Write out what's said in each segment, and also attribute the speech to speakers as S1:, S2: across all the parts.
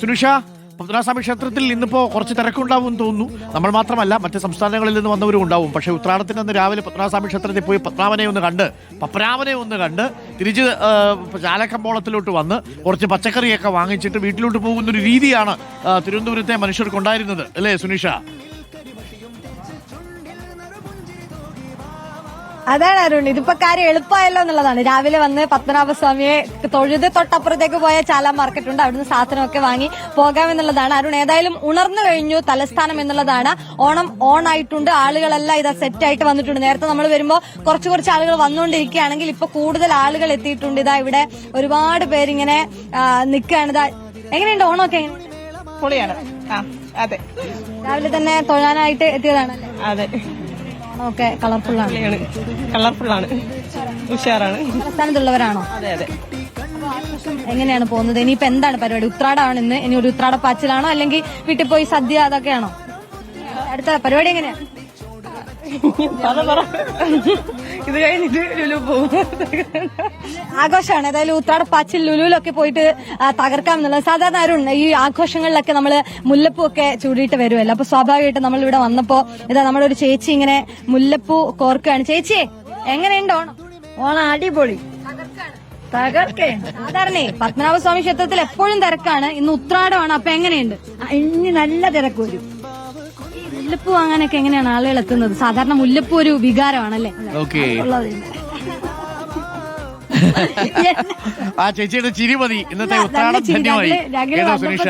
S1: സുനിഷ പത്മനാഭസ്വാമി ക്ഷേത്രത്തിൽ ഇന്നിപ്പോ കുറച്ച് തിരക്കുണ്ടാവും തോന്നുന്നു. നമ്മൾ മാത്രമല്ല മറ്റ് സംസ്ഥാനങ്ങളിൽ നിന്ന് വന്നവരും ഉണ്ടാവും. പക്ഷേ ഉത്രാടത്തിന് അന്ന് രാവിലെ പത്മനാഭസ്വാമി ക്ഷേത്രത്തിൽ പോയി പത്മാവനെ ഒന്ന് കണ്ട് പപ്രാവനെ ഒന്ന് കണ്ട് തിരിച്ച് ചാലക്കമ്പോളത്തിലോട്ട് വന്ന് കുറച്ച് പച്ചക്കറിയൊക്കെ വാങ്ങിച്ചിട്ട് വീട്ടിലോട്ട് പോകുന്ന ഒരു രീതിയാണ് തിരുവനന്തപുരത്തെ മനുഷ്യർക്കുണ്ടായിരുന്നത് അല്ലേ സുനിഷ?
S2: അതാണ് അരുൺ. ഇതിപ്പോ കാര്യം എളുപ്പമായല്ലോ എന്നുള്ളതാണ്. രാവിലെ വന്ന് പത്മനാഭസ്വാമിയെ തൊഴുത് തൊട്ടപ്പുറത്തേക്ക് പോയ ചാല മാർക്കറ്റ് ഉണ്ട്. അവിടുന്ന് സാധനമൊക്കെ വാങ്ങി പോകാമെന്നുള്ളതാണ്. അരുൺ ഏതായാലും ഉണർന്നു കഴിഞ്ഞു തലസ്ഥാനം എന്നുള്ളതാണ്. ഓണം ഓൺ ആയിട്ടുണ്ട്. ആളുകളെല്ലാം ഇതാ സെറ്റ് ആയിട്ട് വന്നിട്ടുണ്ട്. നേരത്തെ നമ്മൾ വരുമ്പോൾ കുറച്ച് കുറച്ച് ആളുകൾ വന്നുകൊണ്ടിരിക്കുകയാണെങ്കിൽ ഇപ്പൊ കൂടുതൽ ആളുകൾ എത്തിയിട്ടുണ്ട്. ഇതാ ഇവിടെ ഒരുപാട് പേരിങ്ങനെ നിൽക്കുകയാണ്. ഇതാ എങ്ങനെയുണ്ട് ഓണമൊക്കെ?
S3: പൊളിയാണ്. അതെ.
S2: രാവിലെ തന്നെ തൊഴാനായിട്ട് എത്തിയതാണല്ലേ?
S3: അതെ. കളർഫുള്ളാണ് ഉഷാറാണ്.
S2: തലസ്ഥാനത്തുള്ളവരാണോ
S3: അതെ അതെ.
S2: എങ്ങനെയാണ് പോകുന്നത്? ഇനിയിപ്പോ എന്താണ് പരിപാടി? ഉത്രാടാണ് ഇന്ന്. ഇനി ഒരു ഉത്രാട പാച്ചിലാണോ? അല്ലെങ്കിൽ വീട്ടിൽ പോയി സദ്യ അതൊക്കെയാണോ? അടുത്ത പരിപാടി എങ്ങനെയാ?
S3: ഇത് കഴിഞ്ഞിട്ട് ലുലു പോകും
S2: ആഘോഷമാണ്. അതായത് ഉത്രാട പാച്ചിൽ ലുലുവിലൊക്കെ പോയിട്ട് തകർക്കാം എന്നുള്ളത്. സാധാരണ ആരും ഈ ആഘോഷങ്ങളിലൊക്കെ നമ്മൾ മുല്ലപ്പൂ ഒക്കെ ചൂടിയിട്ട് വരുമല്ലോ അപ്പൊ സ്വാഭാവികമായിട്ട് നമ്മൾ ഇവിടെ വന്നപ്പോ ഇതാ നമ്മുടെ ഒരു ചേച്ചി ഇങ്ങനെ മുല്ലപ്പൂ കോർക്കുകയാണ്. ചേച്ചിയെ എങ്ങനെയുണ്ട് ഓണം?
S4: ഓണം അടിപൊളി. തകർക്കേ
S2: സാധാരണ പത്മനാഭസ്വാമി ക്ഷേത്രത്തിൽ എപ്പോഴും തിരക്കാണ്. ഇന്ന് ഉത്രാടമാണ്. അപ്പൊ എങ്ങനെയുണ്ട്?
S4: ഇനി നല്ല തിരക്ക് വരും.
S2: മുല്ലപ്പൂ വാങ്ങാനൊക്കെ എങ്ങനെയാണ് ആളുകൾ എത്തുന്നത്? സാധാരണ മുല്ലപ്പൂ ഒരു വികാരമാണല്ലേ?
S1: ഓക്കെ ആ ചേച്ചിയുടെ ചിരി മതി. ഇന്നത്തെ ഉത്രാടം ധന്യമായി. ഏതാ സുനിഷ?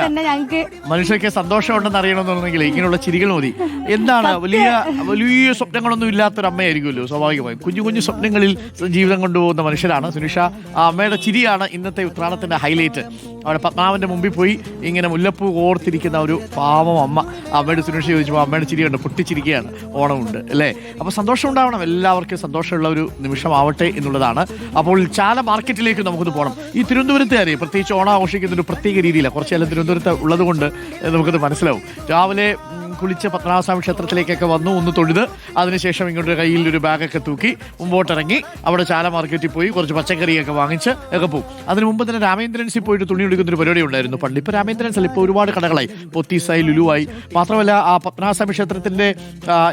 S1: മനുഷ്യർക്ക് സന്തോഷമുണ്ടെന്ന് അറിയണമെന്നുണ്ടെങ്കിൽ ഇങ്ങനെയുള്ള ചിരികൾ മതി. എന്താണ് വലിയ വലിയ സ്വപ്നങ്ങളൊന്നും ഇല്ലാത്തൊരു അമ്മയായിരിക്കുമല്ലോ സ്വാഭാവികമായും. കുഞ്ഞു കുഞ്ഞു സ്വപ്നങ്ങളിൽ ജീവിതം കൊണ്ടുപോകുന്ന മനുഷ്യരാണ് സുനിഷ. ആ അമ്മയുടെ ചിരിയാണ് ഇന്നത്തെ ഉത്രാടത്തിന്റെ ഹൈലൈറ്റ്. അവിടെ പത്മാവന്റെ മുമ്പിൽ പോയി ഇങ്ങനെ മുല്ലപ്പൂ ഓർത്തിരിക്കുന്ന ഒരു പാവം അമ്മ. അമ്മയുടെ സുനിഷ ചോദിച്ചപ്പോൾ അമ്മയുടെ ചിരി കണ്ട് പൊട്ടിച്ചിരിക്കുകയാണ്. ഓണമുണ്ട്. അല്ലേ? അപ്പോൾ സന്തോഷം ഉണ്ടാവണം. എല്ലാവർക്കും സന്തോഷമുള്ള ഒരു നിമിഷമാവട്ടെ എന്നുള്ളതാണ്. അപ്പോൾ ചാല മാർക്കറ്റിലേക്ക് നമുക്കൊന്ന് പോകണം ഈ തിരുവനന്തപുരത്തെ അറിയാം. പ്രത്യേകിച്ച് ഓണം ഒരു പ്രത്യേക രീതിയിലാണ് കുറച്ചെല്ലാം തിരുവനന്തപുരത്ത് ഉള്ളതുകൊണ്ട് നമുക്കത് മനസ്സിലാവും. രാവിലെ കുളിച്ച് പത്മനാഭസ്വാമി ക്ഷേത്രത്തിലേക്കൊക്കെ വന്നു ഒന്ന് തൊഴുത് അതിനുശേഷം ഇങ്ങോട്ട് കയ്യിൽ ഒരു ബാഗൊക്കെ തൂക്കി മുമ്പോട്ടിറങ്ങി അവിടെ ചാല മാർക്കറ്റിൽ പോയി കുറച്ച് പച്ചക്കറിയൊക്കെ വാങ്ങിച്ച് ഒക്കെ പോകും. അതിന് മുമ്പ് തന്നെ രാമേന്ദ്രൻസിൽ പോയിട്ട് തുണി എടുക്കുന്ന ഒരു പരിപാടി ഉണ്ടായിരുന്നു പണ്ട്. ഇപ്പോൾ രാമേന്ദ്രൻസ് അല്ല ഇപ്പോൾ ഒരുപാട് കടകളായി. പൊത്തീസായി ലുലുവായി. മാത്രമല്ല ആ പത്മനാഭസ്വാമി ക്ഷേത്രത്തിന്റെ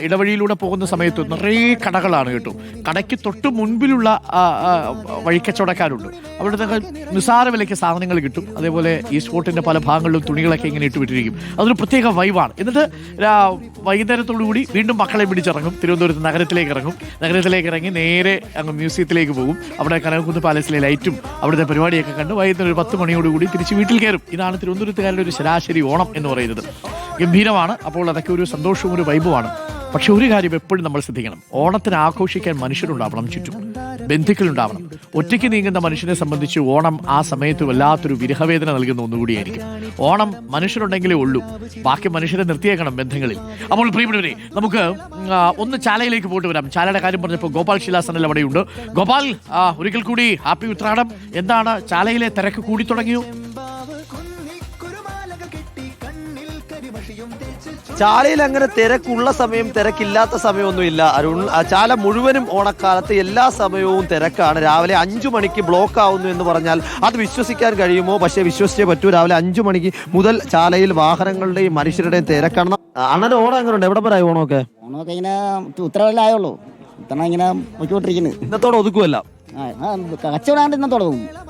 S1: ഇടവഴിയിലൂടെ പോകുന്ന സമയത്ത് നിറയെ കടകളാണ് കേട്ടോ. കടയ്ക്ക് തൊട്ട് മുൻപിലുള്ള വഴിക്കച്ചവടക്കാരുണ്ട്. അവിടെ നിസ്സാര വിലയ്ക്ക് സാധനങ്ങൾ കിട്ടും. അതേപോലെ ഈ സ്പോട്ടിന്റെ പല ഭാഗങ്ങളിലും തുണികളൊക്കെ ഇങ്ങനെ ഇട്ട് വിട്ടിരിക്കും. അതൊരു പ്രത്യേക വൈവാണ് എന്നിട്ട് വൈകുന്നേരത്തോടു കൂടി വീണ്ടും മക്കളെ പിടിച്ചിറങ്ങും. തിരുവനന്തപുരത്ത് നഗരത്തിലേക്ക് ഇറങ്ങും. നഗരത്തിലേക്ക് ഇറങ്ങി നേരെ അങ്ങ് മ്യൂസിയത്തിലേക്ക് പോകും. അവിടെ കനകക്കുന്ന് പാലസിലെ ലൈറ്റും അവിടുത്തെ പരിപാടിയൊക്കെ കണ്ട് വൈകുന്നേരം ഒരു പത്ത് മണിയോടുകൂടി തിരിച്ച് വീട്ടിൽ കയറും. ഇതാണ് തിരുവനന്തപുരത്തുകാരുടെ ഒരു ശരാശരി ഓണം എന്ന് പറയുന്നത്. ഗംഭീരമാണ്. അപ്പോൾ അതൊക്കെ ഒരു സന്തോഷവും ഒരു വൈബുമാണ്. പക്ഷെ ഒരു കാര്യം എപ്പോഴും നമ്മൾ ശ്രദ്ധിക്കണം. ഓണത്തിന് ആഘോഷിക്കാൻ മനുഷ്യരുണ്ടാവണം ചുറ്റും. ബന്ധുക്കളുണ്ടാവണം ഒറ്റയ്ക്ക് നീങ്ങുന്ന മനുഷ്യനെ സംബന്ധിച്ച് ഓണം ആ സമയത്ത് വല്ലാത്തൊരു വിരഹവേദന നൽകുന്ന ഒന്നുകൂടിയായിരിക്കും. ഓണം മനുഷ്യരുണ്ടെങ്കിലേ ഉള്ളൂ. ബാക്കി മനുഷ്യരെ നിർത്തിയേക്കണം ബന്ധങ്ങളിൽ. അപ്പോൾ പ്രിയപ്പെട്ടവരെ നമുക്ക് ഒന്ന് ചാലയിലേക്ക് പോയിട്ട് വരാം. ചാലയുടെ കാര്യം പറഞ്ഞപ്പോൾ ഗോപാൽ ശിലാസനൽ അവിടെയുണ്ട്. ഗോപാൽ ഒരിക്കൽ കൂടി ഹാപ്പി ഉത്രാടം. എന്താണ് ചാലയിലെ തിരക്ക് കൂടി തുടങ്ങിയോ?
S5: ചാലയിൽ അങ്ങനെ തിരക്കുള്ള സമയം തിരക്കില്ലാത്ത സമയമൊന്നും ഇല്ല. അരുൺ ചാല മുഴുവനും ഓണക്കാലത്ത് എല്ലാ സമയവും തിരക്കാണ്. രാവിലെ അഞ്ചു മണിക്ക് ബ്ലോക്ക് ആവുന്നു എന്ന് പറഞ്ഞാൽ അത് വിശ്വസിക്കാൻ കഴിയുമോ? പക്ഷേ വിശ്വസിച്ചേ പറ്റൂ. രാവിലെ അഞ്ചു മണിക്ക് മുതൽ ചാലയിൽ വാഹനങ്ങളുടെയും മനുഷ്യരുടെയും തിരക്കാണ്. അണ്ണന്റെ ഓണം എങ്ങനെയുണ്ട്? എവിടെ പറയാ ഓണമൊക്കെ?
S6: ഓണമൊക്കെ ഇങ്ങനെ ഉത്തരവല്ലായുള്ളൂ ഉത്തരം ഇങ്ങനെ
S5: ഇന്നത്തോടെ ഒതുക്കുമല്ല
S6: കച്ചവടാണ്ട് ഇന്നത്തോടെ കച്ചവടം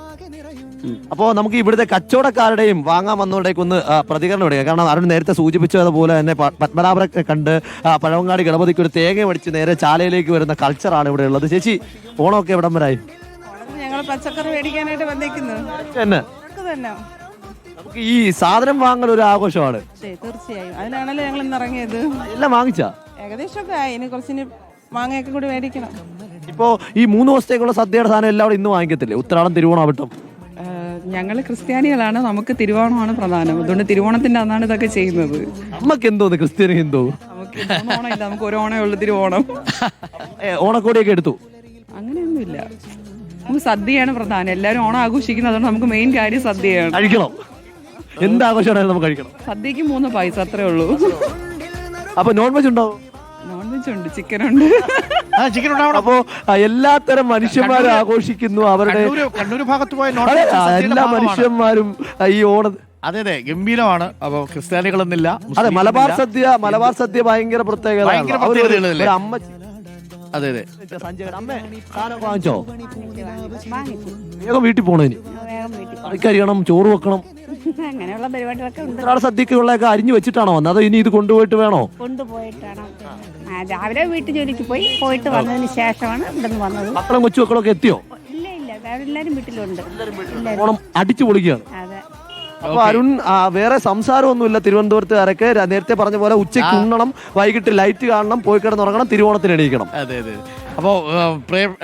S5: അപ്പോ നമുക്ക് ഇവിടുത്തെ കച്ചവടക്കാരുടെയും വാങ്ങാൻ വന്നവരുടെയൊക്കെ ഒന്ന് പ്രതികരണം എടുക്കുക കാരണം അരുൺ നേരത്തെ സൂചിപ്പിച്ചതുപോലെ തന്നെ പ- പത്മനാഭരെ കണ്ട് പഴവങ്ങാടി ഗണപതിക്ക് ഒരു തേങ്ങ മേടിച്ച് നേരെ ചാലയിലേക്ക് വരുന്ന കൾച്ചറാണ് ഇവിടെ ഉള്ളത്. ചേച്ചി ഓണമൊക്കെ എവിടം വരായി
S3: ഞങ്ങൾ പച്ചക്കറി മേടിക്കാനായിട്ട്
S5: തന്നെ? നമുക്ക് ഈ സാധനം വാങ്ങൽ ഒരു ആഘോഷമാണ്.
S3: തീർച്ചയായും. അതിനാണല്ലോ ഞങ്ങൾ ഇന്ന് ഇറങ്ങിയത്.
S5: എല്ലാം വാങ്ങിച്ചാ?
S3: ഏകദേശമൊക്കെ ആയി. ഇനി കുറച്ചിനി മാങ്ങയൊക്കെ കൂടി മേടിക്കണം.
S5: ഇപ്പോ ഈ മൂന്ന് ദിവസത്തേക്കുള്ള സദ്യയുടെ സാധനം എല്ലാവരും ഇന്ന് വാങ്ങിക്കത്തില്ലേ? ഉത്രാടം തിരുവോണാവട്ടം
S7: ഞങ്ങൾ ക്രിസ്ത്യാനികളാണ് നമുക്ക് തിരുവോണമാണ് പ്രധാനം. അതുകൊണ്ട് തിരുവോണത്തിന്റെ അന്നാണ് ഇതൊക്കെ ചെയ്യുന്നത്.
S5: നമുക്ക് എന്തോ ക്രിസ്ത്യാനി എന്തോ?
S7: നമുക്ക് നമുക്ക് ഒരു ഓണേ ഉള്ളൂ തിരുവോണം.
S5: ഓണക്കോടിയൊക്കെ എടുത്തു?
S7: അങ്ങനെയൊന്നുമില്ല. നമുക്ക് സദ്യയാണ് പ്രധാനം. എല്ലാവരും ഓണം ആഘോഷിക്കുന്നത് അതുകൊണ്ട് നമുക്ക് മെയിൻ കാര്യം സദ്യയാണ്.
S5: കഴിക്കണം. എന്ത് ആഘോഷമാണ് നമുക്ക് കഴിക്കണം.
S7: സദ്യക്ക് മൂന്ന് പൈസ അത്രേ ഉള്ളൂ.
S5: അപ്പൊ നോൺ വെജ് ഉണ്ടോ?
S7: നോൺ വെജ് ഉണ്ട് ചിക്കൻ ഉണ്ട്.
S1: ചിക്കൻ ഉണ്ടാവണം.
S5: അപ്പോ എല്ലാത്തരം മനുഷ്യന്മാരും ആഘോഷിക്കുന്നു. അവരുടെ
S1: കണ്ണൂർ കണ്ണൂര് ഭാഗത്ത് പോയ
S5: എല്ലാ മനുഷ്യന്മാരും ഈ ഓണ
S1: അതെ അതെ ഗംഭീരമാണ്. അപ്പൊ ക്രിസ്ത്യാനികളൊന്നില്ല
S5: അതെ മലബാർ സദ്യ മലബാർ സദ്യ ഭയങ്കര പ്രത്യേകത അമ്മ
S1: അതെ അതെ.
S5: സഞ്ജയ് അമ്മേ സാധനം വാങ്ങിച്ചോ? വേഗം വീട്ടിൽ പോണോ ഇനി? കറിയണം ചോറ് വെക്കണം.
S8: അങ്ങനെയുള്ള പരിപാടികളൊക്കെ
S5: സദ്യക്കുള്ളതൊക്കെ അരിഞ്ഞു വെച്ചിട്ടാണോ വന്നത്? അതോ ഇനി ഇത് കൊണ്ടുപോയിട്ട് വേണോ?
S8: കൊണ്ടുപോയിട്ടാണ്. രാവിലെ വീട്ടു ജോലിക്ക് പോയി പോയിട്ട് വന്നതിന് ശേഷമാണ് ഇവിടെ നിന്ന് വന്നത്.
S5: മക്കളും കൊച്ചു മക്കളൊക്കെ എത്തിയോ?
S8: ഇല്ല ഇല്ല. എല്ലാരും വീട്ടിലുണ്ട്.
S5: ഓണം അടിച്ചു പൊളിക്കുകയാണ്.
S8: അതെ.
S5: അപ്പൊ അരുൺ ആ, വേറെ സംസാരമൊന്നുമില്ല. തിരുവനന്തപുരത്തുകാരൊക്കെ ര- നേരത്തെ പറഞ്ഞ പോലെ ഉച്ചയ്ക്ക് ഉണ്ണണം വൈകിട്ട് ലൈറ്റ് കാണണം പോയി കിടന്നുറങ്ങണം തിരുവോണത്തിന് എണീക്കണം.
S1: അതെ അതെ. അപ്പോൾ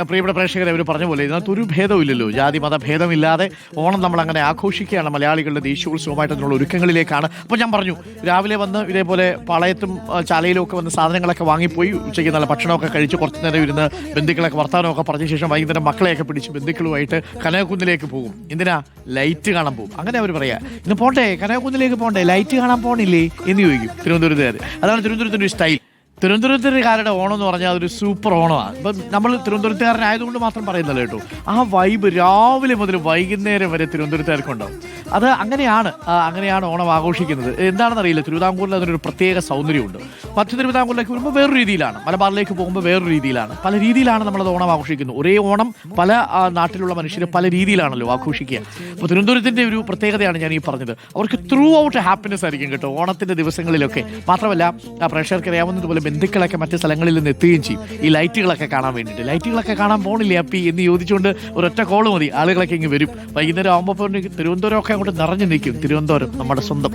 S1: പ്രിയപ്പെട്ട പ്രേക്ഷകരെ അവർ പറഞ്ഞ പോലെ ഇതിനകത്ത് ഒരു ഭേദമില്ലല്ലോ ജാതി മത ഭേദമില്ലാതെ ഓണം നമ്മൾ അങ്ങനെ ആഘോഷിക്കുകയാണ് മലയാളികളുടെ ദേശീയോത്സവമായിട്ട് അതിനുള്ള ഒരുക്കങ്ങളിലേക്കാണ്. അപ്പോൾ ഞാൻ പറഞ്ഞു രാവിലെ വന്ന് ഇതേപോലെ പാളയത്തും ചാലയിലും ഒക്കെ വന്ന് സാധനങ്ങളൊക്കെ വാങ്ങിപ്പോയി ഉച്ചയ്ക്ക് നല്ല ഭക്ഷണമൊക്കെ കഴിച്ച് കുറച്ച് നേരം ഇരുന്ന് ബന്ധുക്കളൊക്കെ വർത്തമാനമൊക്കെ പറഞ്ഞ ശേഷം വൈകുന്നേരം മക്കളെയൊക്കെ പിടിച്ച് ബന്ധുക്കളുമായിട്ട് കനകക്കുന്നിലേക്ക് പോകും. എന്തിനാ? ലൈറ്റ് കാണാൻ പോകും. അങ്ങനെ അവർ പറയാ. ഇന്ന് പോട്ടെ കനകക്കുന്നിലേക്ക് പോണ്ടേ? ലൈറ്റ് കാണാൻ പോണില്ലേ? എന്ന് ചോദിക്കും. തിരുവനന്തപുരത്തുകാർ അതാണ് തിരുവനന്തപുരത്തിന്റെ സ്റ്റൈൽ. തിരുവനന്തപുരത്തുകാരുടെ ഓണം എന്ന് പറഞ്ഞാൽ അതൊരു സൂപ്പർ ഓണമാണ്. ഇപ്പം നമ്മൾ തിരുവനന്തപുരത്തുകാരനായതുകൊണ്ട് മാത്രം പറയുന്നല്ലോ കേട്ടോ. ആ വൈബ് രാവിലെ മുതൽ വൈകുന്നേരം വരെ തിരുവനന്തപുരത്തുകാർക്കുണ്ടാവും. അത് അങ്ങനെയാണ് അങ്ങനെയാണ് ഓണം ആഘോഷിക്കുന്നത്. എന്താണെന്ന് അറിയില്ല തിരുവിതാംകൂറിൽ അതിനൊരു പ്രത്യേക സൗന്ദര്യമുണ്ട്. മറ്റു തിരുവിതാംകൂറിലേക്ക് വരുമ്പോൾ വേറൊരു രീതിയിലാണ്. മലബാറിലേക്ക് പോകുമ്പോൾ വേറൊരു രീതിയിലാണ്. പല രീതിയിലാണ് നമ്മളത് ഓണം ആഘോഷിക്കുന്നത്. ഒരേ ഓണം പല നാട്ടിലുള്ള മനുഷ്യർ പല രീതിയിലാണല്ലോ ആഘോഷിക്കുക. അപ്പോൾ തിരുവനന്തപുരത്തിന്റെ ഒരു പ്രത്യേകതയാണ് ഞാൻ ഈ പറഞ്ഞത്. അവർക്ക് ത്രൂ ഔട്ട് ഹാപ്പിനെസ് ആയിരിക്കും കേട്ടോ. ഓണത്തിന്റെ ദിവസങ്ങളിലൊക്കെ. മാത്രമല്ല പ്രേക്ഷകർക്ക് അറിയാവുന്നതുപോലെ ബന്ധുക്കളൊക്കെ മറ്റ് സ്ഥലങ്ങളിൽ നിന്ന് എത്തുകയും ചെയ്യും. ഈ ലൈറ്റുകളൊക്കെ കാണാൻ വേണ്ടിയിട്ട് ലൈറ്റുകളൊക്കെ കാണാൻ പോണില്ലേ അപ്പി? എന്ന് ചോദിച്ചുകൊണ്ട് ഒരൊറ്റ കോൾ മതി. ആളുകളൊക്കെ ഇങ്ങ് വരും. വൈകുന്നേരം ആകുമ്പോൾ തിരുവനന്തപുരം അങ്ങോട്ട് നിറഞ്ഞു നിൽക്കും തിരുവനന്തപുരം നമ്മുടെ സ്വന്തം.